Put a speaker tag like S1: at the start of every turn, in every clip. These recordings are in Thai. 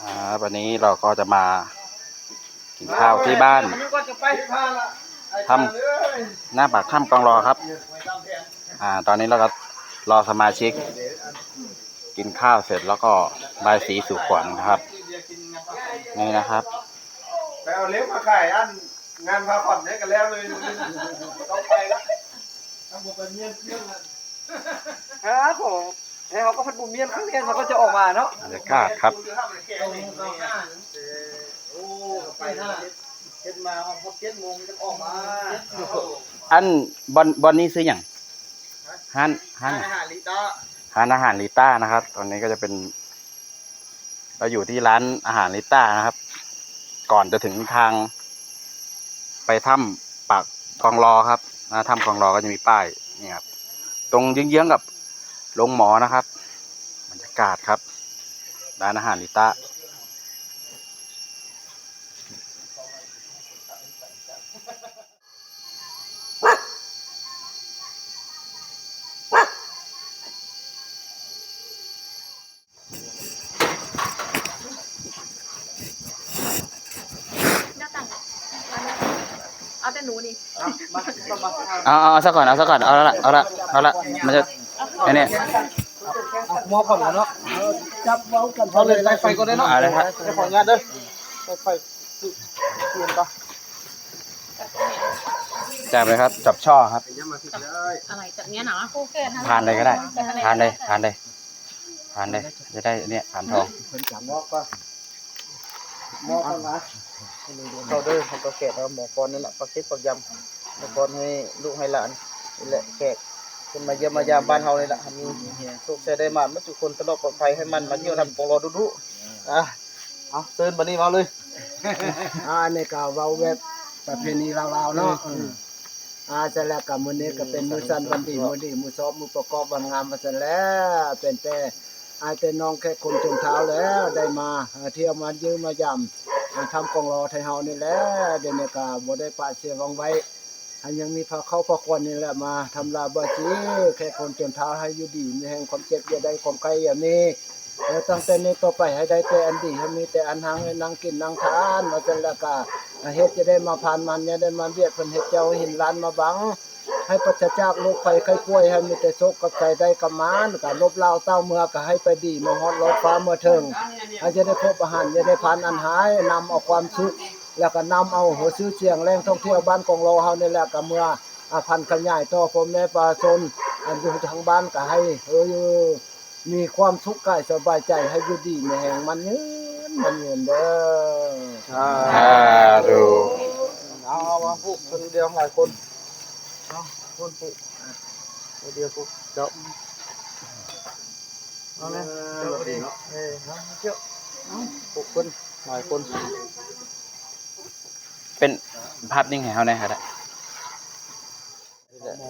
S1: อ่าวันนี้เราก็จะมากินข้าวที่บ้านทำหน้าปากถ้ำกองรอครับ อ่า ตอนนี้เราก็รอสมาชิก กินข้าวเสร็จแล้วก็บายสีสู่ขวัญนะครับ นี่นะครับ
S2: ไปเอาเล็บมาขายอันงานพาผ่อนเนี่ยกันแล้วเลยต้องไปแล้วต้องบอกเป็นเมียนเมียนละ
S3: ครับผม ให้เขาก็พัดบุญเมียนครั้งนี้เขาก็จะออกมาเนาะ
S1: บรรยากาศครับ
S2: โอ้ไปท่าเฮ็ดมาพอเจ็ดโมงจะออกมา
S1: อันบอนบอนนี้ซื้ออย่างฮันฮัน
S2: อาหารลิต้า
S1: ร้านอาหารลิต้านะครับ ตอนนี้ก็จะเป็น เราอยู่ที่ร้านอาหารลิต้านะครับ ก่อนจะถึงทาง ไปถ้ำปากคลองรอครับนะถ้ำคลองรอก็จะมีป้ายนี่ครับ ตรงเยื้องๆกับ โรงหมอนะครับบรรยากาศครับร้านอาหารลิต้า
S4: หน้าต่างเอาแต่หนูนี่
S2: มาต้องมา
S1: เอาเอาเอาสักก่อนเอาสักก่อนเอาละเอาละเอาละมันจะ ไอ้เนี่ย
S3: หมอผ่อนแล้วเนาะจับเว้ากันเขาเลยไล่ไฟก็ได้เนาะ
S1: เอาเลยครับ
S3: ได้ขออนุญาตเด้อไล่ไฟเปลี่ยนปะ
S1: จับเลยครับ จับช่อครับ
S4: อะไรจากเนี้ยหนาโอเค
S1: ทานเลยก็ได้ทานเลยทานเลยทานเลย จะได้เนี่ยทานทอง
S3: เพิ่นจับหมอก็หมอก่อนนะเขาเด้อเขาก็แขกเอาหมอก่อนนั่นแหละปักเก็ตปักยำหมอก่อนให้ลูกให้หลานนี่แหละแขกเป็นมาเยี่ยมมายามบ้านเฮานี่แหละให้มีสุขใจได้มาเมื่อทุกคนตลอดปลอดภัยให้มันมาเที่ยวทำปองรอดุๆอะเอาเตือนบันนี้มาเลย
S5: อ่าในก็เว้าแบบประเพณีลาวๆเนาะอ่าเสร็จแล้วก็มื้อนี้ก็เป็นมือสันวันดีมือดีมื้อชอบมือประกอบวันงามมาเสร็จแล้วเป็นแต่อายแต่น้องแค่คนจนเท้าแล้วได้มาเที่ยวมายืมมายำทำกองรอไทยเฮานี่แหละเดี๋ยวนี้ก็บ่ได้ปาเสียวังไว้ อันยังมีพระเข้าพระควนนี่แหละมาทำลาบาจีแค่คนจนเท้าให้อยู่ดีมีแห่งความเจ็บอย่าได้ความไกลอย่ามีแล้วตั้งแต่นี้ต่อไปให้ได้แต่อันดีให้มีแต่อันหังให้นั่งกินนั่งทานมาจนละกาเฮ็ดจะได้มาผ่านมันเนี่ยได้มาเบียดเพิ่นเฮ็ดเจ้าหินล้านมาบัง ให้ปราจากโรคภัยไข้ป่วยให้มีแต่โชคกับใจได้กับมานกลบลาวเต้าเมือก็ให้ไปดีมาฮอดรถฟ้าเมื่อถึงให้จะได้พบอาหารจะได้ผ่านอันหายนำเอาความสุข แล้วก็นำเอาหัวซื้อเสียงแรงท่องเที่ยวบ้านของเราเฮานี่แหละก็เมื่ออาพันธ์ขยายต่อพ่อแม่ประชาชนอันอยู่ทางบ้านก็ให้เออมีความสุขกายสบายใจให้อยู่ดีมีแห่งมันยืนมันยืนเด้อ
S1: อ่าดู
S3: เอาเอามาพูกคนเดียวหลายคนเอาคนพูกอ่คนเดียวพูกเดี๋ยวเอาเลยเดี๋ยวดีเนาะเออเอาเที่ยวเอาพูกคนหลายคน
S1: เป็นภาพนิ่งให้เขาหน่อยครับ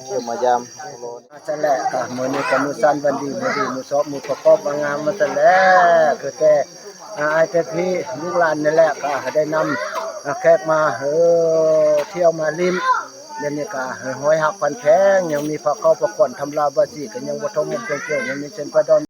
S3: เที่ยวมายามรอ
S5: จันแหละก็มื้อนี้ก็มื้อสั้นวันดีมื้อดีมื้อซอบมื้อประกอบมางามมาจันแหละคือแต่อาไอ้แต่พี่ลูกหลานนี่แหละก็ได้นำแขกมาเออเที่ยวมาลิ้มเดี๋ยวนี้ก็ห้อยหักพันแข้งยังมีพระเข้าประกวนทำลาบาสีก็ยังบ่ทมมุกเกี่ยวๆยังมีเส้นประดอน